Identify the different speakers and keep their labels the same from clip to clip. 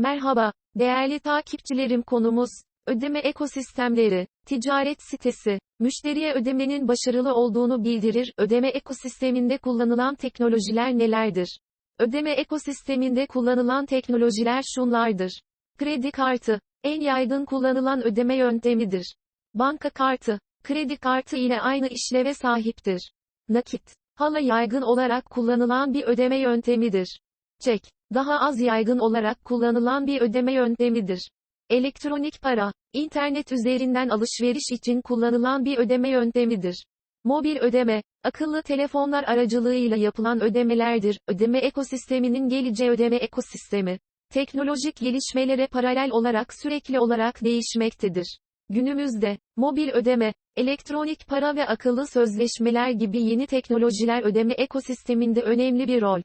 Speaker 1: Merhaba, değerli takipçilerim konumuz, ödeme ekosistemleri, ticaret sitesi, müşteriye ödemenin başarılı olduğunu bildirir. Ödeme ekosisteminde kullanılan teknolojiler nelerdir? Ödeme ekosisteminde kullanılan teknolojiler şunlardır. Kredi kartı, en yaygın kullanılan ödeme yöntemidir. Banka kartı, kredi kartı ile aynı işleve sahiptir. Nakit, hala yaygın olarak kullanılan bir ödeme yöntemidir. Çek, daha az yaygın olarak kullanılan bir ödeme yöntemidir. Elektronik para, internet üzerinden alışveriş için kullanılan bir ödeme yöntemidir. Mobil ödeme, akıllı telefonlar aracılığıyla yapılan ödemelerdir. Ödeme ekosisteminin geleceği ödeme ekosistemi. Teknolojik gelişmelere paralel olarak sürekli olarak değişmektedir. Günümüzde, mobil ödeme, elektronik para ve akıllı sözleşmeler gibi yeni teknolojiler ödeme ekosisteminde önemli bir rol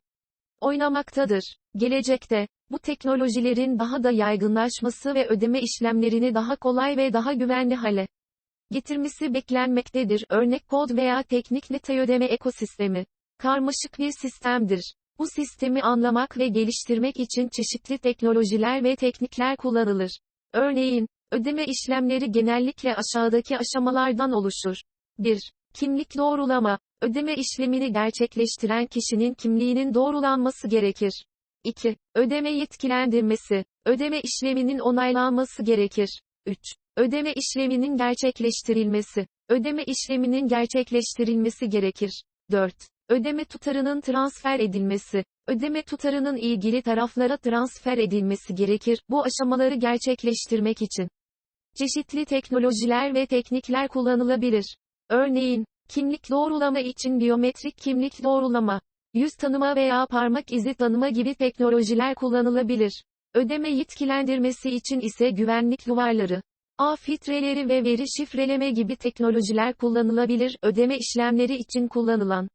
Speaker 1: oynamaktadır. Gelecekte, bu teknolojilerin daha da yaygınlaşması ve ödeme işlemlerini daha kolay ve daha güvenli hale getirmesi beklenmektedir. Örnek kod veya teknik detay ödeme ekosistemi karmaşık bir sistemdir. Bu sistemi anlamak ve geliştirmek için çeşitli teknolojiler ve teknikler kullanılır. Örneğin, ödeme işlemleri genellikle aşağıdaki aşamalardan oluşur. 1. Kimlik doğrulama. Ödeme işlemini gerçekleştiren kişinin kimliğinin doğrulanması gerekir. 2. Ödeme yetkilendirmesi. Ödeme işleminin onaylanması gerekir. 3. Ödeme işleminin gerçekleştirilmesi. Ödeme işleminin gerçekleştirilmesi gerekir. 4. Ödeme tutarının transfer edilmesi. Ödeme tutarının ilgili taraflara transfer edilmesi gerekir. Bu aşamaları gerçekleştirmek için çeşitli teknolojiler ve teknikler kullanılabilir. Örneğin, kimlik doğrulama için biyometrik kimlik doğrulama, yüz tanıma veya parmak izi tanıma gibi teknolojiler kullanılabilir. Ödeme yetkilendirmesi için ise güvenlik duvarları, ağ filtreleri ve veri şifreleme gibi teknolojiler kullanılabilir. Ödeme işlemleri için kullanılan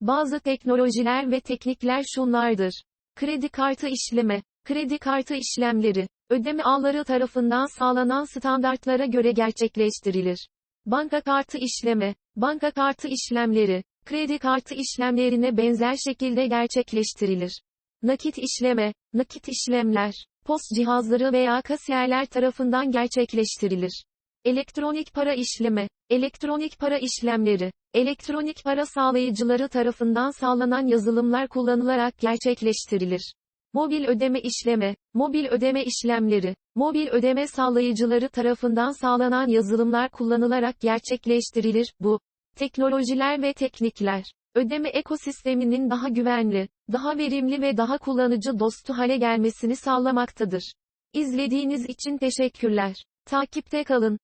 Speaker 1: bazı teknolojiler ve teknikler şunlardır. Kredi kartı işleme, kredi kartı işlemleri, ödeme ağları tarafından sağlanan standartlara göre gerçekleştirilir. Banka kartı işleme, banka kartı işlemleri, kredi kartı işlemlerine benzer şekilde gerçekleştirilir. Nakit işleme, nakit işlemler, post cihazları veya kasiyerler tarafından gerçekleştirilir. Elektronik para işleme, elektronik para işlemleri, elektronik para sağlayıcıları tarafından sağlanan yazılımlar kullanılarak gerçekleştirilir. Mobil ödeme işleme, mobil ödeme işlemleri, mobil ödeme sağlayıcıları tarafından sağlanan yazılımlar kullanılarak gerçekleştirilir. Bu teknolojiler ve teknikler ödeme ekosisteminin daha güvenli, daha verimli ve daha kullanıcı dostu hale gelmesini sağlamaktadır. İzlediğiniz için teşekkürler. Takipte kalın.